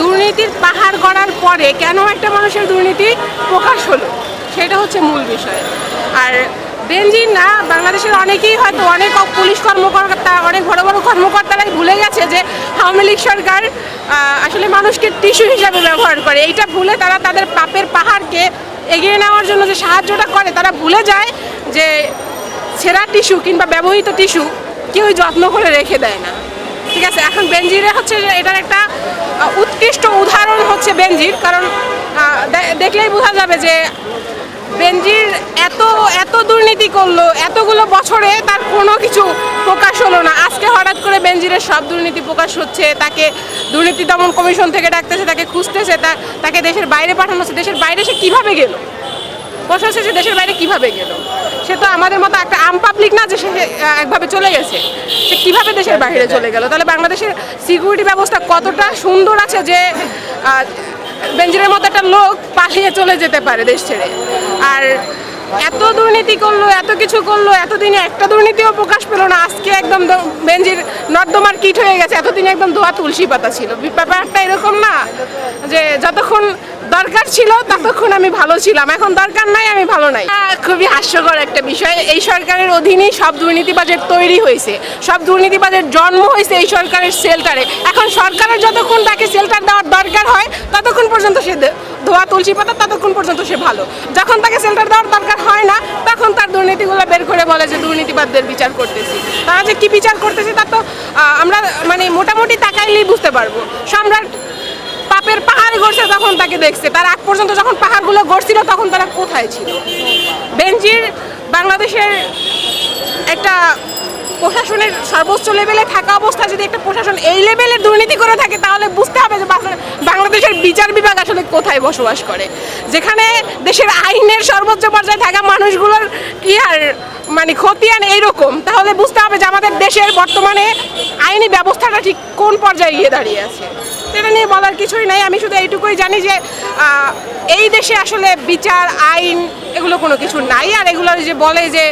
দুর্নীতির পাহাড় গড়ার পরে কেন একটা মানুষের দুর্নীতি প্রকাশ হলো? সেটা হচ্ছে মূল বিষয়। আর বেঞ্জিন না, বাংলাদেশের অনেকেই হয়তো অনেক পুলিশ কর্মকর্তা, অনেক বড় বড় কর্মকর্তারাই ভুলে গেছে যে আওয়ামী লীগ সরকার আসলে মানুষকে টিস্যু হিসাবে ব্যবহার করে। এইটা ভুলে তারা তাদের পাপের পাহাড়কে এগিয়ে নেওয়ার জন্য যে সাহায্যটা করে, তারা ভুলে যায় যে ছেঁড়া টিস্যু কিংবা ব্যবহৃত টিস্যু কেউই যত্ন করে রেখে দেয় না। ঠিক আছে, এখন বেনজিরে হচ্ছে যে এটার একটা উৎকৃষ্ট উদাহরণ হচ্ছে বেনজির, কারণ দেখলেই বোঝা যাবে যে বেনজির এত এত দুর্নীতি করল, এতগুলো বছরে তার কোনো কিছু প্রকাশ হলো না। আজকে হঠাৎ করে বেনজিরের সব দুর্নীতি প্রকাশ হচ্ছে, তাকে দুর্নীতি দমন কমিশন থেকে ডাকতেছে, তাকে খুঁজতেছে তাকে দেশের বাইরে পাঠানো হচ্ছে। দেশের বাইরে সে কীভাবে গেল? প্রশ্ন হচ্ছে যে দেশের বাইরে কীভাবে গেল? সে তো আমাদের মতো একটা আম পাবলিক না যে সে একভাবে চলে গেছে। সে কীভাবে দেশের বাইরে চলে গেল? তাহলে বাংলাদেশের সিকিউরিটি ব্যবস্থা কতটা সুন্দর আছে যে বেঞ্জিরের মতো একটা লোক পালিয়ে চলে যেতে পারে দেশ ছেড়ে? আর এত দুর্নীতি করল, এত কিছু করল, এতদিনে একটা দুর্নীতিও প্রকাশ পেল না। আজকে একদম বেঞ্জির নর্দমার কিট হয়ে গেছে। এতদিনে একদম ধোয়া তুলসী পাতা ছিল। ব্যাপারটা এরকম না যে, যতক্ষণ দরকার ছিল, ততক্ষণ আমি ভালো ছিলাম। এখন দরকার নাই, আমি ভালো নাই। খুবই হাস্যকর একটা বিষয়, এই সরকারের অধীনেই সব দুর্নীতিবাজের তৈরি হয়েছে। সব দুর্নীতিবাজের জন্ম হয়েছে এই সরকারের সেল্টারে এখন সরকারের যতক্ষণ তাকে সেল্টার দেওয়ার দরকার হয়, ততক্ষণ পর্যন্ত সে ধোয়া তুলসী পাতা, ততক্ষণ পর্যন্ত সে ভালো। যখন তাকে সেল্টার দেওয়ার দরকার হয় না, তখন তার দুর্নীতিগুলো বের করে বলে যে দুর্নীতিবাদদের বিচার করতেছি। তারা যে কি বিচার করতেছে তা তো আমরা মানে মোটামুটি তাকাইলেই বুঝতে পারব। সম্রাট পাপের পাহাড় গড়ছে তখন তাকে দেখছে। তার আগ পর্যন্ত যখন পাহাড়গুলো গড়ছিল তখন তারা কোথায় ছিল? বেনজির বাংলাদেশের একটা প্রশাসনের সর্বোচ্চ লেভেলে থাকা অবস্থায় যদি একটা প্রশাসন এই লেভেলের দুর্নীতি করে থাকে, তাহলে বুঝতে হবে যে বাংলা- বাংলাদেশের বিচার বিভাগ আসলে কোথায় বসবাস করে। যেখানে দেশের আইনের সর্বোচ্চ পর্যায়ে থাকা মানুষগুলোর কি আর মানে খতিয়ান এইরকম। তাহলে বুঝতে হবে যে আমাদের দেশের বর্তমানে আইনি ব্যবস্থাটা ঠিক কোন পর্যায়ে গিয়ে দাঁড়িয়ে আছে। এটা নিয়ে বলার কিছুই নাই। আমি শুধু এইটুকুই জানি যে এই দেশে আসলে বিচার, আইন এগুলো কোনো কিছু নাই। আর এগুলো যে বলে যে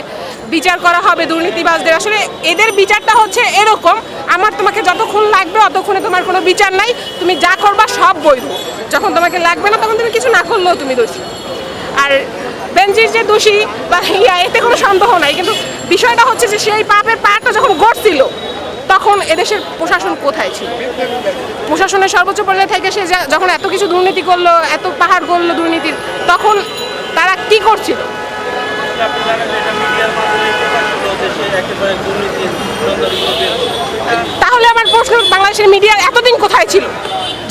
বিচার করা হবে দুর্নীতিবাজদের, আসলে এদের বিচারটা হচ্ছে এরকম, আমার তোমাকে যতক্ষণ লাগবে, অতক্ষণে তোমার কোনো বিচার নাই। তুমি যা করবা সব বৈধ। যখন তোমাকে লাগবে না, তখন তুমি কিছু না করলেও তুমি দোষী। আর বেঞ্জির যে দোষী বা ইয়া, এতে কোনো সন্দেহ নাই। কিন্তু বিষয়টা হচ্ছে যে, সেই পাপের পাহাড়টা যখন গড়ছিল তখন এদেশের প্রশাসন কোথায় ছিল? প্রশাসনের সর্বোচ্চ পর্যায়ে থেকে সে যখন এত কিছু দুর্নীতি করল, এত পাহাড় করল দুর্নীতির, তখন তারা কি করছিল। তাহলে আমার প্রশ্ন, বাংলাদেশের মিডিয়া এতদিন কোথায় ছিল?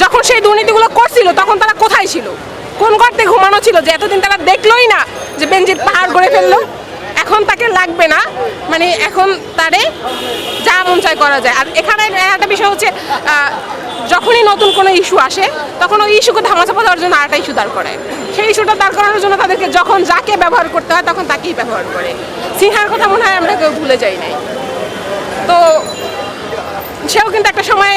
যখন সেই দুর্নীতিগুলো করছিল, তখন তারা কোথায় ছিল? কোন গর্তে ঘুমানো ছিল যে এতদিন তারা দেখলোই না যে বেঞ্জিত পাহাড় গড়ে ফেলল? এখন তাকে লাগবে না। মানে এখন তারে যা মন চায় করা যায়। আর এখানে একটা বিষয় হচ্ছে যখনই নতুন কোনো ইস্যু আসে, তখন ওই ইস্যুকে ধামাচাপা দেওয়ার জন্য আরেকটা ইস্যু দাঁড় করায়। সেই ইস্যুটা দাঁড় করানোর জন্য তাদেরকে যখন যাকে ব্যবহার করতে হয়, তখন তাকেই ব্যবহার করে। সিনহার কথা মনে হয় আমরা কেউ ভুলে যাই নাই। তো সেও কিন্তু একটা সময়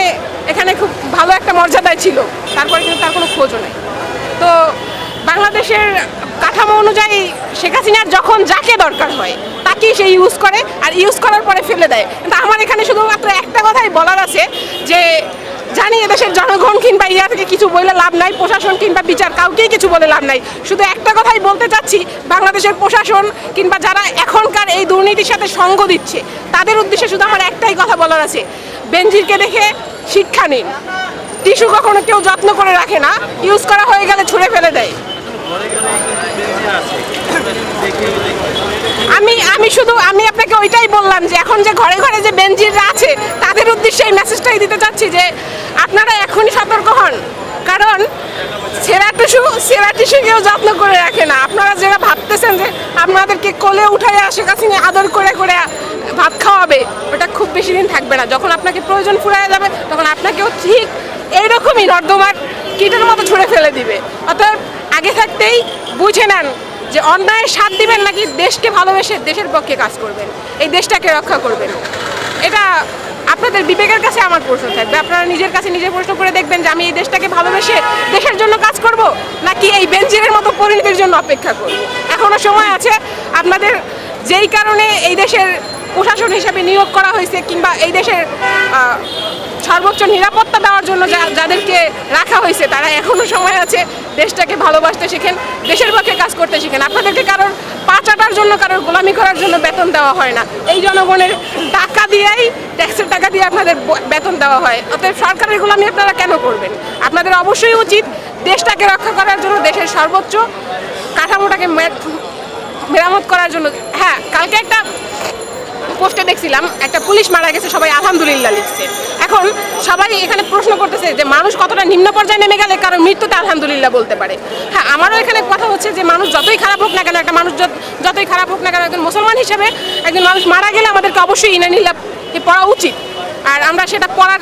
এখানে খুব ভালো একটা মর্যাদায় ছিল। তারপরে কিন্তু তার কোনো খোঁজও নেই। তো বাংলাদেশের কাঠামো অনুযায়ী শেখ হাসিনার যখন যাকে দরকার হয়, তাকেই সে ইউজ করে আর ইউজ করার পরে ফেলে দেয়। কিন্তু আমার এখানে শুধুমাত্র একটা কথাই বলার আছে যে, জানি এদেশের জনগণ কিংবা ইয়া থেকে কিছু বলে লাভ নাই, প্রশাসন কিংবা বিচার কাউকেই কিছু বলে লাভ নাই। শুধু একটা কথাই বলতে চাচ্ছি, বাংলাদেশের প্রশাসন কিংবা যারা এখনকার এই দুর্নীতির সাথে সঙ্গ দিচ্ছে, তাদের উদ্দেশ্যে শুধু আমার একটাই কথা বলার আছে। বেঞ্জিরকে দেখে শিক্ষা নিন। টিস্যু কখনো কেউ যত্ন করে রাখে না। ইউজ করা হয়ে গেলে ছুঁড়ে ফেলে দেয়। আমি আমি শুধু, আমি আপনাকে ওইটাই বললাম যে এখন যে ঘরে ঘরে যে বেঞ্জিররা আছে, তাদের উদ্দেশ্যে এই মেসেজটাই দিতে চাচ্ছি যে আপনারা এখনই সতর্ক হন। কারণ সেরা টিস্যু সেরা টিস্যু কেউ যত্ন করে রাখে না। আপনারা যারা ভাবতেছেন যে আপনাদেরকে কোলে উঠায় আসে কাছে আদর করে করে ভাত খাওয়াবে, ওটা খুব বেশি দিন থাকবে না। যখন আপনাকে প্রয়োজন ফুরায় যাবে, তখন আপনাকেও ঠিক এইরকমই নর্দমার কীটের মতো ছুঁড়ে ফেলে দিবে। অতএব আগে থাকতেই বুঝে নেন যে অন্যায়ের সাথ দিবেন নাকি দেশকে ভালোবেসে দেশের পক্ষে কাজ করবেন। এই দেশটাকে রক্ষা করবেন। এটা আপনাদের বিবেকের কাছে আমার প্রশ্ন থাকবে। আপনারা নিজের কাছে নিজে প্রশ্ন করে দেখবেন যে আমি এই দেশটাকে ভালোবেসে দেশের জন্য কাজ করব, নাকি এই বেঞ্জিনের মতো পরিণতির জন্য অপেক্ষা করব? এখনও সময় আছে। আপনাদের যেই কারণে এই দেশের প্রশাসন হিসেবে নিয়োগ করা হয়েছে কিংবা এই দেশের সর্বোচ্চ নিরাপত্তা দেওয়ার জন্য যাদেরকে রাখা হয়েছে, তারা এখনও সময় আছে। দেশটাকে ভালোবাসতে শিখেন, দেশের পক্ষে কাজ করতে শিখেন। আপনাদেরকে কারোর পা চাটার জন্য, কারোর গোলামি করার জন্য বেতন দেওয়া হয় না। এই জনগণের টাকা দিয়েই, ট্যাক্সের টাকা দিয়ে আপনাদের বেতন দেওয়া হয়। অতএব সরকারের গোলামি আপনারা কেন করবেন? আপনাদের অবশ্যই উচিত দেশটাকে রক্ষা করার জন্য, দেশের সর্বোচ্চ কাঠামোটাকে মেরামত করার জন্য। হ্যাঁ কালকে একটা পোস্টে দেখছিলাম, একটা পুলিশ মারা গেছে, সবাই আলহামদুলিল্লাহ লিখছে। এখন সবাই এখানে প্রশ্ন করতেছে যে মানুষ কতটা নিম্ন পর্যায়ে নেমে গেলে কারণ মৃত্যুতে আলহামদুলিল্লাহ বলতে পারে। হ্যাঁ আমারও এখানে কথা হচ্ছে যে মানুষ যতই খারাপ হোক না কেন, একটা মানুষ যত- যতই খারাপ হোক না কেন, একজন মুসলমান হিসেবে একজন মানুষ মারা গেলে আমাদেরকে অবশ্যই ইনানিল্লাহ পড়া উচিত। আর আমরা সেটা পড়ার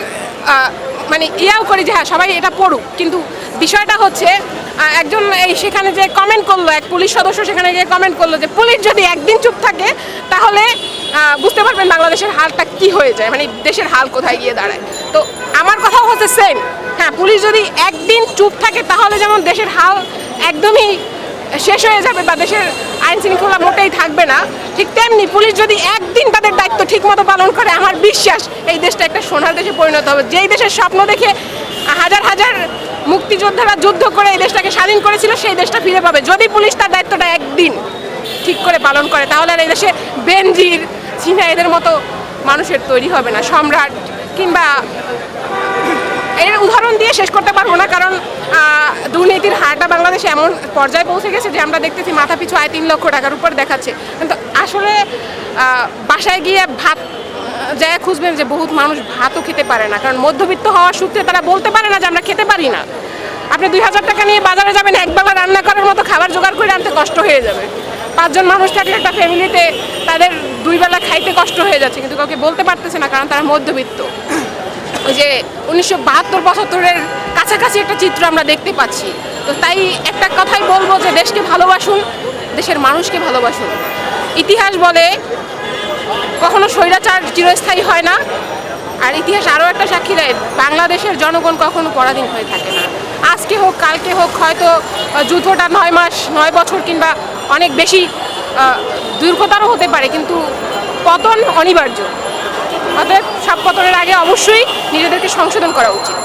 মানে ইয়াও করি যে হ্যাঁ সবাই এটা পড়ুক। কিন্তু বিষয়টা হচ্ছে একজন এই সেখানে যে কমেন্ট করল, এক পুলিশ সদস্য সেখানে গিয়ে কমেন্ট করল যে, পুলিশ যদি একদিন চুপ থাকে, তাহলে বুঝতে পারবেন বাংলাদেশের হালটা কি হয়ে যায় মানে দেশের হাল কোথায় গিয়ে দাঁড়ায়। তো আমার কথা হচ্ছে সেম হ্যাঁ পুলিশ যদি একদিন চুপ থাকে, তাহলে যেমন দেশের হাল একদমই শেষ হয়ে যাবে বা দেশের আইন শৃঙ্খলা মোটেই থাকবে না, ঠিক তেমনি পুলিশ যদি একদিন তাদের দায়িত্ব ঠিকমতো পালন করে, আমার বিশ্বাস এই দেশটা একটা সোনার দেশে পরিণত হবে। যেই দেশের স্বপ্ন দেখে হাজার হাজার মুক্তিযোদ্ধারা যুদ্ধ করে এই দেশটাকে স্বাধীন করেছিল, সেই দেশটা ফিরে পাবে। যদি পুলিশ তার দায়িত্বটা একদিন ঠিক করে পালন করে, তাহলে আর এই দেশে চীনা এদের মতো মানুষের তৈরি হবে না, সম্রাট কিংবা এর উদাহরণ দিয়ে শেষ করতে পারব না, কারণ দুর্নীতির হারটা বাংলাদেশে এমন পর্যায়ে পৌঁছে গেছে যে আমরা দেখতেছি মাথা পিছু আয় তিন লক্ষ টাকার উপর দেখাচ্ছে। কিন্তু আসলে বাসায় গিয়ে ভাত যায় খুঁজবেন যে বহুত মানুষ ভাতও খেতে পারে না, কারণ মধ্যবিত্ত হওয়ার সূত্রে তারা বলতে পারে না যে আমরা খেতে পারি না। আপনি দুই হাজার টাকা নিয়ে বাজারে যাবেন, একবেলা রান্না করার মতো খাবার জোগাড় করে আনতে কষ্ট হয়ে যাবে। পাঁচজন মানুষ থাকলে একটা ফ্যামিলিতে তাদের দুই বেলা খাইতে কষ্ট হয়ে যাচ্ছে, কিন্তু কাউকে বলতে পারতেছে না, কারণ তারা মধ্যবিত্ত। ওই যে উনিশশো বাহাত্তর পঁচাত্তরের কাছাকাছি একটা চিত্র আমরা দেখতে পাচ্ছি। তো তাই একটা কথাই বলব যে, দেশকে ভালোবাসুন, দেশের মানুষকে ভালোবাসুন। ইতিহাস বলে, কখনো স্বৈরাচার চিরস্থায়ী হয় না। আর ইতিহাস আরও একটা সাক্ষী দেয়, বাংলাদেশের জনগণ কখনো পরাধীন হয়ে থাকে না। আজকে হোক, কালকে হোক, হয়তো যুদ্ধটা নয় মাস, নয় বছর কিংবা অনেক বেশি আহ, হতে পারে কিন্তু পতন অনিবার্য। অতএব সব পতনের আগে অবশ্যই নিজেদেরকে সংশোধন করা উচিত।